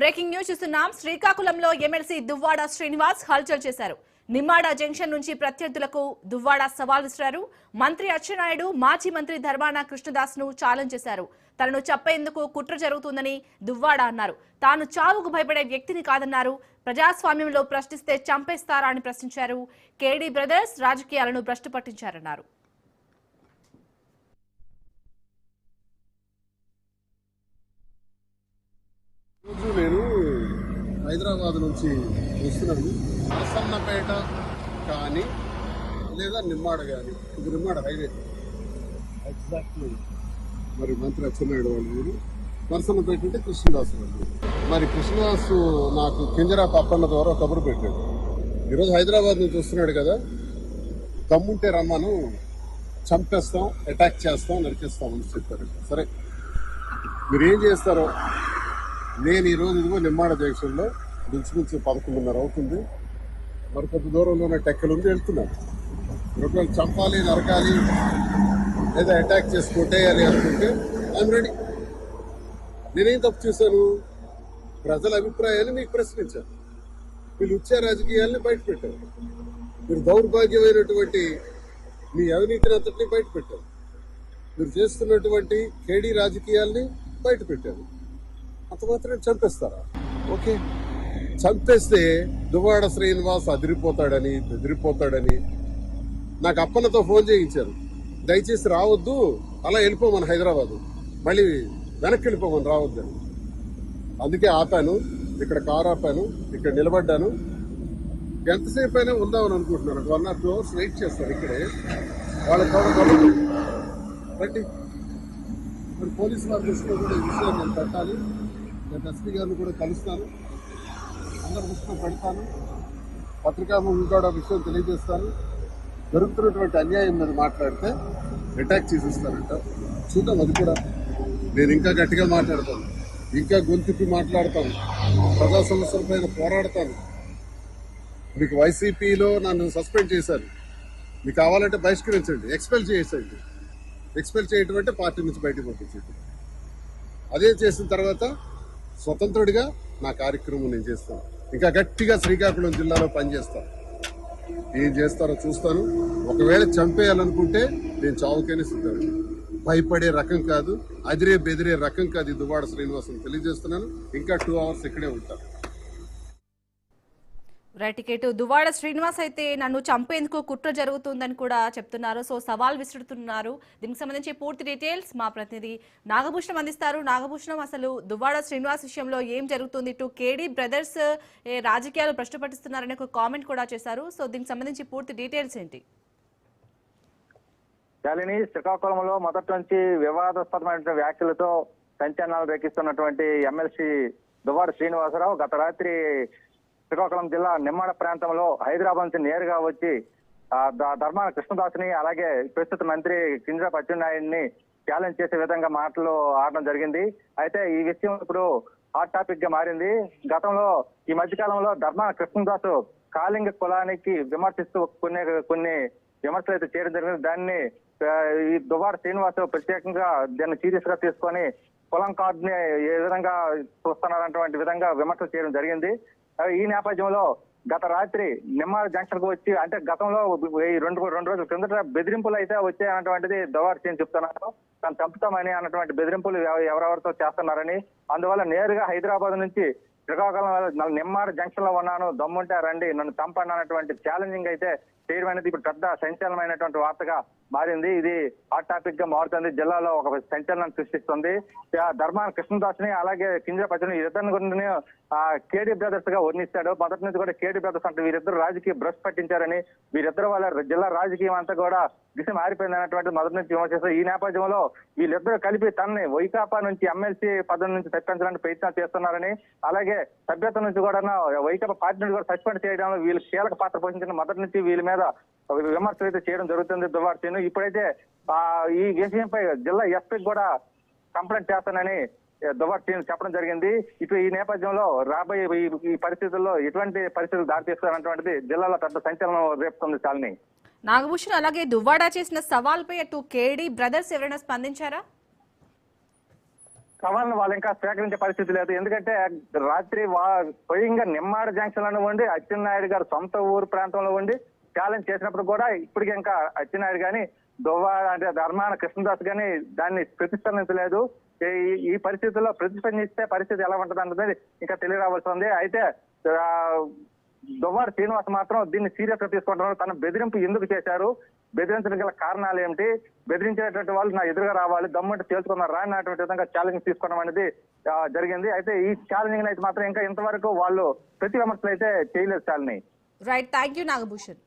Breaking news చూస్తున్నాం. శ్రీకాకుళంలో MLC Duvvada Srinivas హల్చల్ చేశారు. నిమ్మాడ జంక్షన్ నుంచి ప్రత్యర్థులకు దువ్వాడ సవాల్ విసిరారు. మంత్రి అచ్చెన్నాయుడు మాజీ మంత్రి ధర్మాన కృష్ణదాస్ను ఛాలెంజ్ చేశారు. తనను చెప్పేందుకు కుట్ర జరుగుతుందని దువ్వాడ అన్నారు. తాను చావుకు భయపడే వ్యక్తిని కాదన్నారు. ప్రజాస్వామ్యంలో ప్రశ్నిస్తే చంపేస్తారా అని ప్రశ్నించారు. కేడీ బ్రదర్స్ రాజకీయాలను భ్రష్టు పట్టించారన్నారు రోజు నేను హైదరాబాద్ నుంచి వస్తున్నాను ప్రసన్నపేట కానీ లేదా నిమ్మాడ కానీ. ఇది నిమ్మాడ హైవే ఎగ్జాక్ట్లీ మరి మంత్రి అచ్చెన్నాయుడు వాళ్ళు ఊరు ప్రసన్నపేట అంటే కృష్ణదాసు వాళ్ళు. మరి కృష్ణదాసు నాకు కింజరా పప్పన్న ద్వారా కబురు పెట్టాడు. ఈరోజు హైదరాబాద్ నుంచి వస్తున్నాడు కదా. దమ్ముంటే రమ్మను. చంపేస్తాం అటాక్ చేస్తాం నరికేస్తాం అని చెప్పారు. సరే. మీరు ఏం చేస్తారో? నేను ఈరోజు ఇదిగో నిమ్మాడ జంక్షన్లో ఇంచుమించు పదకొండున్నర అవుతుంది. మరి కొంత దూరంలోనే టెక్కలు ఉంది వెళ్తున్నాను. ఒకవేళ చంపాలి నరకాలి లేదా అటాక్ చేసి కొట్టేయాలి అనుకుంటే ఐఎమ్ రెడీ నేనేం తప్పు చేశాను? ప్రజల అభిప్రాయాన్ని మీకు ప్రశ్నించాను. వీళ్ళు వచ్చే రాజకీయాల్ని బయటపెట్టారు. మీరు దౌర్భాగ్యమైనటువంటి మీ అవినీతిని అంతటిని బయటపెట్టారు. మీరు చేస్తున్నటువంటి కేడీ రాజకీయాల్ని బయట పెట్టారు అంత చంపేస్తారా? ఓకే. చంపేస్తే దువాడ శ్రీనివాస్ అదిరిపోతాడని బెదిరిపోతాడని నాకు అప్పన్నతో ఫోన్ చేయించారు. దయచేసి రావద్దు అలా వెళ్ళిపోమని హైదరాబాదు. మళ్ళీ వెనక్కి వెళ్ళిపోమని రావద్దని అందుకే ఆపాను ఇక్కడ కారు ఆపాను ఇక్కడ నిలబడ్డాను. ఎంతసేపు అయినా ఉందామని అనుకుంటున్నాను. One or two hours wait చేస్తాను ఇక్కడే. వాళ్ళ రండి. మరి పోలీసు వారు దృష్టిలో కూడా ఈ విషయం నేను పెట్టాలి. నేను ఎస్పీ గారిని కూడా కలుస్తాను. అందరి దృష్టిలో పెడతాను. పత్రికాముఖం కూడా విషయం తెలియజేస్తాను. జరుగుతున్నటువంటి అన్యాయం మీద మాట్లాడితే అటాక్ చేసిస్తానంట చూద్దాం అది కూడా. నేను ఇంకా గట్టిగా మాట్లాడతాను. ఇంకా గొంతుకి మాట్లాడతాను. ప్రజా సమస్యల పైన పోరాడతాను. మీకు వైసీపీలో నన్ను సస్పెండ్ చేశారు. మీకు కావాలంటే బహిష్కరించండి. ఎక్స్పెల్ చేసేయండి. ఎక్స్పెల్ చేయటం అంటే పార్టీ నుంచి బయటకు పంపించండి. అదే చేసిన తర్వాత స్వతంత్రుడిగా నా కార్యక్రమం నేను చేస్తాను. ఇంకా గట్టిగా శ్రీకాకుళం జిల్లాలో పనిచేస్తాను. ఏం చేస్తారో చూస్తాను. ఒకవేళ చంపేయాలనుకుంటే నేను చావుకైనా సిద్ధం భయపడే రకం కాదు అదిరే బెదిరే రకం కాదు ఈ దువ్వాడ శ్రీనివాసం తెలియజేస్తున్నాను. ఇంకా టూ అవర్స్ ఇక్కడే ఉంటాను. రైట్ టికెట్ దువ్వాడ శ్రీనివాస్ అయితే నన్ను చంపేందుకు కుట్ర జరుగుతుందని కూడా చెప్తున్నారు. సో సవాల్ విసురుతున్నారు. దీనికి సంబంధించి పూర్తి డీటెయిల్స్ మా ప్రతినిధి నాగభూషణం అందిస్తారు. నాగభూషణం అసలు దువ్వాడ శ్రీనివాస్ విషయంలో ఏం జరుగుతుంది? ఇటు కేడీ బ్రదర్స్ రాజకీయాలు భ్రష్టు పట్టిస్తున్నారని ఒక కామెంట్ కూడా చేశారు. సో దీనికి సంబంధించి పూర్తి డీటెయిల్స్ ఏంటి? శాలిని శ్రీకాకుళంలో మొదటి నుంచి వివాదాస్పదమైన వ్యాఖ్యలతో సంచలనాలు రేకిస్తున్నటువంటి ఎమ్మెల్సీ దువ్వాడ శ్రీనివాసరావు గత రాత్రి శ్రీకాకుళం జిల్లా నిమ్మాడ ప్రాంతంలో హైదరాబాద్ నుంచి నేరుగా వచ్చి ధర్మాన కృష్ణదాస్ని అలాగే ప్రస్తుత మంత్రి కింజరాపు అచ్చెన్నాయుడిని ఛాలెంజ్ చేసే విధంగా మాటలు ఆడడం జరిగింది. అయితే ఈ విషయం ఇప్పుడు హాట్ టాపిక్గా మారింది. గతంలో ఈ మధ్య కాలంలో ధర్మాన కృష్ణదాస్ కాళింగ కులానికి విమర్శిస్తూ కొన్ని కొన్ని విమర్శలు అయితే చేయడం జరిగింది. దాన్ని ఈ దుబార శ్రీనివాస్ ప్రత్యేకంగా దాన్ని సీరియస్గా తీసుకొని కులం కార్డుని ఏ విధంగా చూస్తున్నారన్నటువంటి విధంగా విమర్శలు చేయడం జరిగింది. ఈ నేపథ్యంలో గత రాత్రి నిమ్మాల జంక్షన్కు వచ్చి అంటే గతంలో ఈ రెండు రెండు రోజుల కిందట బెదిరింపులు అయితే వచ్చాయి అన్నటువంటిది దవార్ చెప్తున్నారు. తను చంపుతామని అన్నటువంటి బెదిరింపులు ఎవరెవరితో చేస్తున్నారని. అందువల్ల నేరుగా హైదరాబాద్ నుంచి శ్రీకాకుళం నిమ్మాడ జంక్షన్లో ఉన్నాను దమ్ముంటే రండి నన్ను చంపండి అన్నటువంటి ఛాలెంజింగ్ అయితే చేయడం అనేది ఇప్పుడు పెద్ద సంచలనమైనటువంటి వార్తగా మారింది. ఇది హాట్ టాపిక్గా మారుతుంది. జిల్లాలో ఒక సంచలనం సృష్టిస్తుంది. ధర్మాన కృష్ణదాస్ని అలాగే కింజ పచ్చని ఇద్దరిని కేడీ బ్రదర్స్గా వర్ణిస్తాడు. మొదటి నుంచి కూడా కేడీ బ్రదర్స్ అంటే వీరిద్దరు రాజకీయ బ్రష్ పట్టించారని వీరిద్దరు వాళ్ళ జిల్లా రాజకీయం అంతా కూడా దిశ మారిపోయింది అన్నటువంటి మొదటి నుంచి విమర్శిస్తారు ఈ నేపథ్యంలో వీళ్ళిద్దరు కలిపి తనని వైకాపా నుంచి ఎమ్మెల్సీ పదవి నుంచి తప్పించడానికి ప్రయత్నాలు చేస్తున్నారని అలాగే సభ్యత నుంచి కూడా వైకాపా పార్టీ నుంచి కూడా సస్పెండ్ చేయడంలో వీళ్ళు కీలక పాత్ర పోషించిన మొదటి నుంచి వీళ్ళ మీద విమర్శలు అయితే చేయడం జరుగుతుంది దువార్ సింగ్ ఇప్పుడైతే ఆ, ఈ విషయంపై జిల్లా ఎస్పీ కూడా కంప్లైంట్ చేస్తానని దువార్ సింగ్ చెప్పడం జరిగింది. ఇప్పుడు ఈ నేపథ్యంలో రాబోయే ఈ- పరిస్థితుల్లో ఎటువంటి పరిస్థితులు దారితీస్తారన్నటువంటిది జిల్లాలో పెద్ద సంచలనం రేపుతుంది చాలని నాగభూషణ్ అలాగే దువ్వాడ చేసిన సవాల్పై అటు కేడీ బ్రదర్స్ ఎవరైనా స్పందించారా? సవాళ్ళను వాళ్ళు ఇంకా స్వీకరించే పరిస్థితి లేదు. ఎందుకంటే రాత్రి స్వయంగా నిమ్మాడ జంక్షన్లో ఉండి అచ్చెన్నాయుడు గారు సొంత ఊరు ప్రాంతంలో ఉండి ఛాలెంజ్ చేసినప్పుడు కూడా ఇప్పటికి ఇంకా అచ్చెన్నాయుడు గాని దువ్వా అంటే ధర్మాన కృష్ణదాస్ గాని దాన్ని ప్రతిస్పందించలేదు. ఈ- ఈ పరిస్థితుల్లో ప్రతిస్పందిస్తే పరిస్థితి ఎలా ఉంటుంది అన్నది ఇంకా తెలియరావాల్సి ఉంది. అయితే దువ్వారు శ్రీనివాస్ మాత్రం దీన్ని సీరియస్గా తీసుకుంటున్నారు తన బెదిరింపు ఎందుకు చేశారు? బెదిరించడానికి గల కారణాలు ఏమిటి? బెదిరించేటువంటి వాళ్ళు నా ఎదురుగా రావాలి. దమ్ముంటే తేల్చుకున్నారు రా అన్నటువంటి విధంగా ఛాలెంజ్ తీసుకోవడం అనేది జరిగింది. అయితే ఈ ఛాలెంజింగ్ అయితే మాత్రం ఇంకా ఇంతవరకు వాళ్ళు ప్రతి విమర్శలు అయితే చేయలేదు చాలని రైట్ థ్యాంక్ యూ నాగభూషణ్